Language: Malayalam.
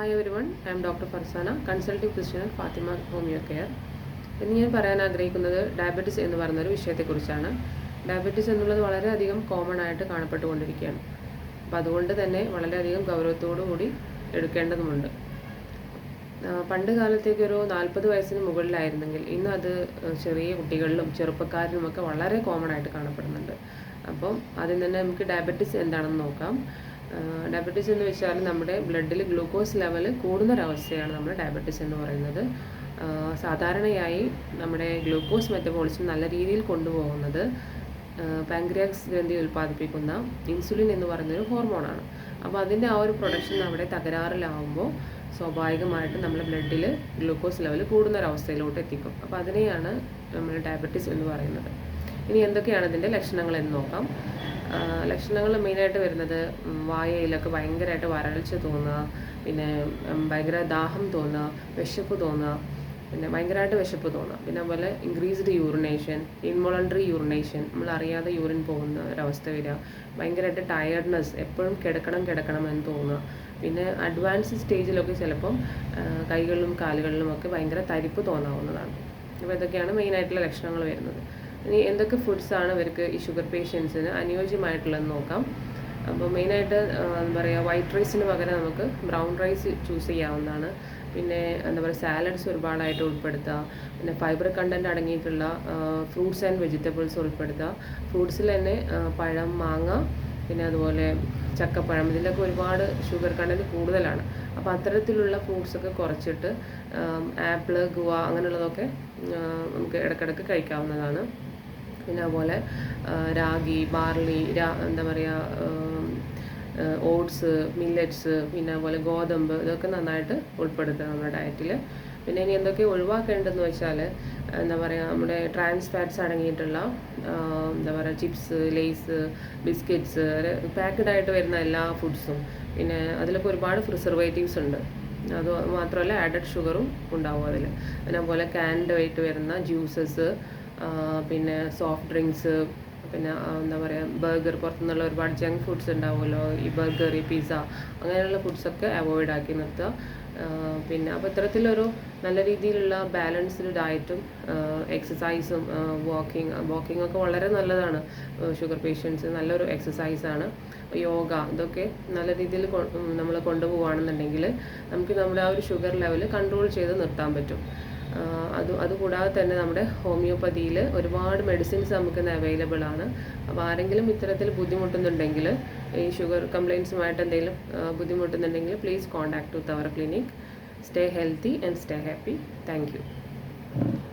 Hi everyone I am doctor Farsana consulting physician Fathima homeo care ഇന്ന് ഞാൻ പറയാൻ ആഗ്രഹിക്കുന്നത് ഡയബറ്റിസ് എന്ന് പറയുന്ന ഒരു വിഷയത്തെക്കുറിച്ചാണ്. ഡയബറ്റിസ് എന്നുള്ളത് വളരെയധികം കോമൺ ആയിട്ട് കാണപ്പെട്ടുകൊണ്ടിരിക്കുകയാണ്. അപ്പോൾ അതുകൊണ്ട് തന്നെ വളരെയധികം ഗൗരവത്തോടു കൂടി എടുക്കേണ്ടതുമുണ്ട്. പണ്ട് കാലത്തേക്ക് ഒരു നാൽപ്പത് വയസ്സിന് മുകളിലായിരുന്നെങ്കിൽ ഇന്ന് അത് ചെറിയ കുട്ടികളിലും ചെറുപ്പക്കാരിലുമൊക്കെ വളരെ കോമൺ ആയിട്ട് കാണപ്പെടുന്നുണ്ട്. അപ്പം ആദ്യം തന്നെ നമുക്ക് ഡയബറ്റിസ് എന്താണെന്ന് നോക്കാം. ഡയബറ്റിസ് എന്ന് വെച്ചാൽ നമ്മുടെ ബ്ലഡിൽ ഗ്ലൂക്കോസ് ലെവൽ കൂടുന്നൊരവസ്ഥയാണ് നമ്മൾ ഡയബറ്റീസ് എന്ന് പറയുന്നത്. സാധാരണയായി നമ്മുടെ ഗ്ലൂക്കോസ് മെറ്റബോളിസം നല്ല രീതിയിൽ കൊണ്ടുപോകുന്നത് പാങ്ക്രിയാക്സ് ഗ്രന്ഥി ഉൽപ്പാദിപ്പിക്കുന്ന ഇൻസുലിൻ എന്ന് പറയുന്നൊരു ഹോർമോണാണ് അപ്പോൾ അതിന്റെ ആ ഒരു പ്രൊഡക്ഷൻ അവിടെ തകരാറിലാവുമ്പോൾ സ്വാഭാവികമായിട്ടും നമ്മുടെ ബ്ലഡിൽ ഗ്ലൂക്കോസ് ലെവൽ കൂടുന്നൊരവസ്ഥയിലോട്ട് എത്തിക്കും. അപ്പോൾ അതിനെയാണ് നമ്മൾ ഡയബറ്റീസ് എന്ന് പറയുന്നത്. ഇനി എന്തൊക്കെയാണ് ഇതിന്റെ ലക്ഷണങ്ങൾ എന്ന് നോക്കാം. ലക്ഷണങ്ങൾ മെയിനായിട്ട് വരുന്നത് വായയിലൊക്കെ ഭയങ്കരമായിട്ട് വരൾച്ച തോന്നുക പിന്നെ ഭയങ്കര ദാഹം തോന്നുക വിശപ്പ് തോന്നുക പിന്നെ ഭയങ്കരമായിട്ട് വിശപ്പ് തോന്നുക. പിന്നെ അതുപോലെ ഇൻക്രീസ്ഡ് യൂറിനേഷൻ ഇൻവോളണ്ടറി യൂറിനേഷൻ നമ്മൾ അറിയാതെ യൂറിൻ പോകുന്ന ഒരവസ്ഥ വരിക ഭയങ്കരമായിട്ട് ടയർഡ്നെസ് എപ്പോഴും കിടക്കണം കിടക്കണം എന്ന് തോന്നുക. പിന്നെ അഡ്വാൻസ് സ്റ്റേജിലൊക്കെ ചിലപ്പം കൈകളിലും കാലുകളിലും ഒക്കെ ഭയങ്കര തരിപ്പ് തോന്നാവുന്നതാണ്. അപ്പോൾ ഇതൊക്കെയാണ് മെയിനായിട്ടുള്ള ലക്ഷണങ്ങൾ വരുന്നത്. ഇനി എന്തൊക്കെ ഫുഡ്സാണ് ഇവർക്ക് ഈ ഷുഗർ പേഷ്യൻസിന് അനുയോജ്യമായിട്ടുള്ളതെന്ന് നോക്കാം. അപ്പോൾ മെയിനായിട്ട് എന്താ പറയുക വൈറ്റ് റൈസിന് പകരം നമുക്ക് ബ്രൗൺ റൈസ് ചൂസ് ചെയ്യാവുന്നതാണ്. പിന്നെ എന്താ പറയുക സാലഡ്സ് ഒരുപാടായിട്ട് ഉൾപ്പെടുത്തുക പിന്നെ ഫൈബർ കണ്ടന്റ് അടങ്ങിയിട്ടുള്ള ഫ്രൂട്ട്സ് ആൻഡ് വെജിറ്റബിൾസ് ഉൾപ്പെടുത്തുക ഫ്രൂട്ട്സിൽ തന്നെ പഴം മാങ്ങ പിന്നെ അതുപോലെ ചക്കപ്പഴം ഇതിലൊക്കെ ഒരുപാട് ഷുഗർ കണ്ടന്റ് കൂടുതലാണ്. അപ്പോൾ അത്തരത്തിലുള്ള ഫ്രൂട്ട്സൊക്കെ കുറച്ചിട്ട് ആപ്പിൾ ഗുവ അങ്ങനെയുള്ളതൊക്കെ നമുക്ക് ഇടയ്ക്കിടയ്ക്ക് കഴിക്കാവുന്നതാണ്. പിന്നെ അതുപോലെ രാഗി ബാർലി രാ എന്താ പറയുക ഓട്സ് മില്ലറ്റ്സ് പിന്നെ അതുപോലെ ഗോതമ്പ് ഇതൊക്കെ നന്നായിട്ട് ഉൾപ്പെടുത്തുക നമ്മുടെ ഡയറ്റിൽ പിന്നെ ഇനി എന്തൊക്കെ ഒഴിവാക്കേണ്ടതെന്ന് വെച്ചാൽ എന്താ പറയുക നമ്മുടെ ട്രാൻസ് ഫാറ്റ്സ് അടങ്ങിയിട്ടുള്ള എന്താ പറയുക ചിപ്സ് ലേസ് ബിസ്ക്കറ്റ്സ് പാക്കഡ് ആയിട്ട് വരുന്ന എല്ലാ ഫുഡ്സും പിന്നെ അതിലൊക്കെ ഒരുപാട് പ്രിസർവേറ്റീവ്സ് ഉണ്ട്. അത് മാത്രമല്ല ആഡഡ് ഷുഗറും ഉണ്ടാവും അതിൽ പിന്നെ അതുപോലെ ക്യാൻഡ് ആയിട്ട് വരുന്ന ജ്യൂസസ് പിന്നെ സോഫ്റ്റ് ഡ്രിങ്ക്സ് പിന്നെ എന്താ പറയുക ബർഗർ പുറത്തുനിന്നുള്ള ഒരുപാട് ജങ്ക് ഫുഡ്സ് ഉണ്ടാവുമല്ലോ ഈ ബർഗർ ഈ പിസ്സ അങ്ങനെയുള്ള ഫുഡ്സൊക്കെ അവോയ്ഡ് ആക്കി നിർത്തുക. പിന്നെ അപ്പോൾ ഇത്തരത്തിലൊരു നല്ല രീതിയിലുള്ള ബാലൻസ്ഡ് ഡയറ്റും എക്സസൈസും വാക്കിംഗ് വാക്കിംഗ് ഒക്കെ വളരെ നല്ലതാണ്. ഷുഗർ പേഷ്യൻസ് നല്ലൊരു എക്സസൈസാണ് യോഗ ഇതൊക്കെ നല്ല രീതിയിൽ നമ്മൾ കൊണ്ടുപോവുകയാണെന്നുണ്ടെങ്കിൽ നമുക്ക് നമ്മുടെ ആ ഒരു ഷുഗർ ലെവൽ കൺട്രോൾ ചെയ്ത് നിർത്താൻ പറ്റും. അത് അതുകൂടാതെ തന്നെ നമ്മുടെ ഹോമിയോപ്പതിയിൽ ഒരുപാട് മെഡിസിൻസ് നമുക്ക് അവൈലബിൾ ആണ്. അപ്പോൾ ആരെങ്കിലും ഇത്തരത്തിൽ ബുദ്ധിമുട്ടുന്നുണ്ടെങ്കിൽ ഈ ഷുഗർ കംപ്ലയിൻസുമായിട്ട് എന്തെങ്കിലും ബുദ്ധിമുട്ടുന്നുണ്ടെങ്കിൽ please contact with our clinic stay healthy and stay happy thank